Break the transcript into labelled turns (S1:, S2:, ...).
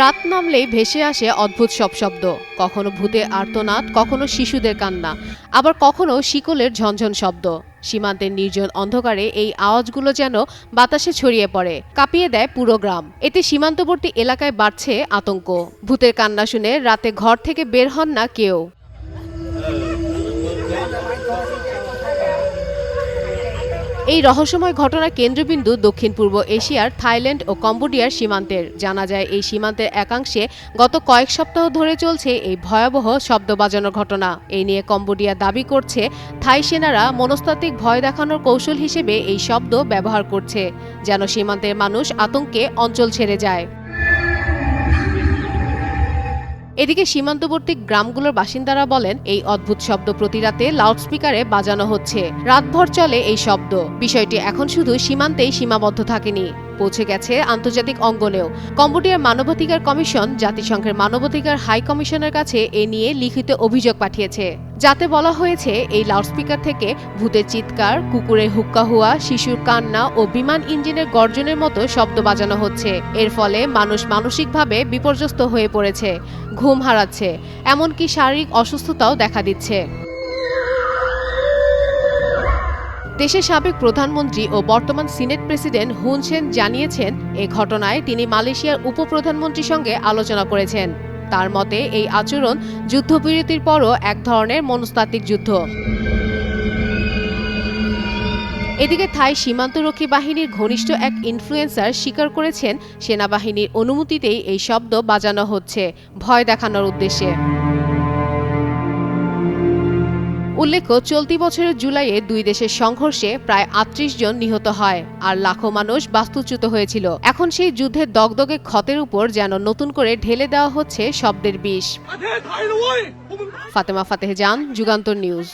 S1: রাত নামলেই ভেসে আসে অদ্ভুত সব শব্দ। কখনো ভূতে আর্তনাদ, কখনো শিশুদের কান্না, আবার কখনো শিকলের ঝনঝন শব্দ। সীমান্তের নির্জন অন্ধকারে এই আওয়াজগুলো যেন বাতাসে ছড়িয়ে পড়ে, কাঁপিয়ে দেয় পুরো গ্রাম। এতে সীমান্তবর্তী এলাকায় বাড়ছে আতঙ্ক। ভূতের কান্না শুনে রাতে ঘর থেকে বের হন না কেউ। এই রহস্যময় ঘটনার কেন্দ্রবিন্দু দক্ষিণ পূর্ব এশিয়ার থাইল্যান্ড ও কম্বোডিয়ার সীমান্তের। জানা যায়, এই সীমান্তের একাংশে গত কয়েক সপ্তাহ ধরে চলছে এই ভয়াবহ শব্দ বাজানোর ঘটনা। এই নিয়ে কম্বোডিয়া দাবি করছে, থাই সেনারা মনস্তাত্ত্বিক ভয় দেখানোর কৌশল হিসেবে এই শব্দ ব্যবহার করছে, যেন সীমান্তের মানুষ আতঙ্কে অঞ্চল ছেড়ে যায়। এদিকে সীমান্তবর্তী গ্রামগুলোর বাসিন্দারা বলেন, এই অদ্ভুত শব্দ প্রতি রাতে লাউডস্পিকারে বাজানো হচ্ছে। রাতভর চলে এই শব্দ। বিষয়টি এখন শুধু সীমান্তেই সীমাবদ্ধ থাকেনি। পৌঁছে গেছে আন্তর্জাতিক অঙ্গনেও। কম্বোডিয়ার মানবাধিকার কমিশন, জাতিসংঘের মানবাধিকার হাই কমিশনের কাছে এ নিয়ে লিখিত অভিযোগ পাঠিয়েছে। যাতে বলা হয়েছে, এই লাউডস্পিকার থেকে ভূতের চিৎকার, কুকুরের হুক্কা হুয়া, শিশুর কান্না ও বিমান ইঞ্জিনের গর্জনের মতো শব্দ বাজানো হচ্ছে। এর ফলে মানুষ মানসিকভাবে বিপর্যস্ত হয়ে পড়েছে, ঘুম হারাচ্ছে, এমনকি শারীরিক অসুস্থতাও দেখা দিচ্ছে। দেশের সাবেক প্রধানমন্ত্রী ও বর্তমান সিনেট প্রেসিডেন্ট হুন সেন জানিয়েছেন, এ ঘটনায় তিনি মালয়েশিয়ার উপপ্রধানমন্ত্রীর সঙ্গে আলোচনা করেছেন। তার মতে, এই আচরণ যুদ্ধবিরতির পরও এক ধরনের মনস্তাত্ত্বিক যুদ্ধ। এদিকে থাই সীমান্তরক্ষী বাহিনীর ঘনিষ্ঠ এক ইনফ্লুয়েন্সার স্বীকার করেছেন, সেনাবাহিনীর অনুমতিতেই এই শব্দ বাজানো হচ্ছে, ভয় দেখানোর উদ্দেশ্যে। উল্লেখ্য চলতি বছরের জুলাইয়ে দুই দেশের সংঘর্ষে প্রায় আটত্রিশ জন নিহত হয় আর লাখো মানুষ বাস্তুচ্যুত হয়েছিল। এখন সেই যুদ্ধের দগদগে ক্ষতের উপর যেন নতুন করে ঢেলে দেওয়া হচ্ছে শব্দের বিষ। ফাতেমা ফাতেহ যান যুগান্তর নিউজ।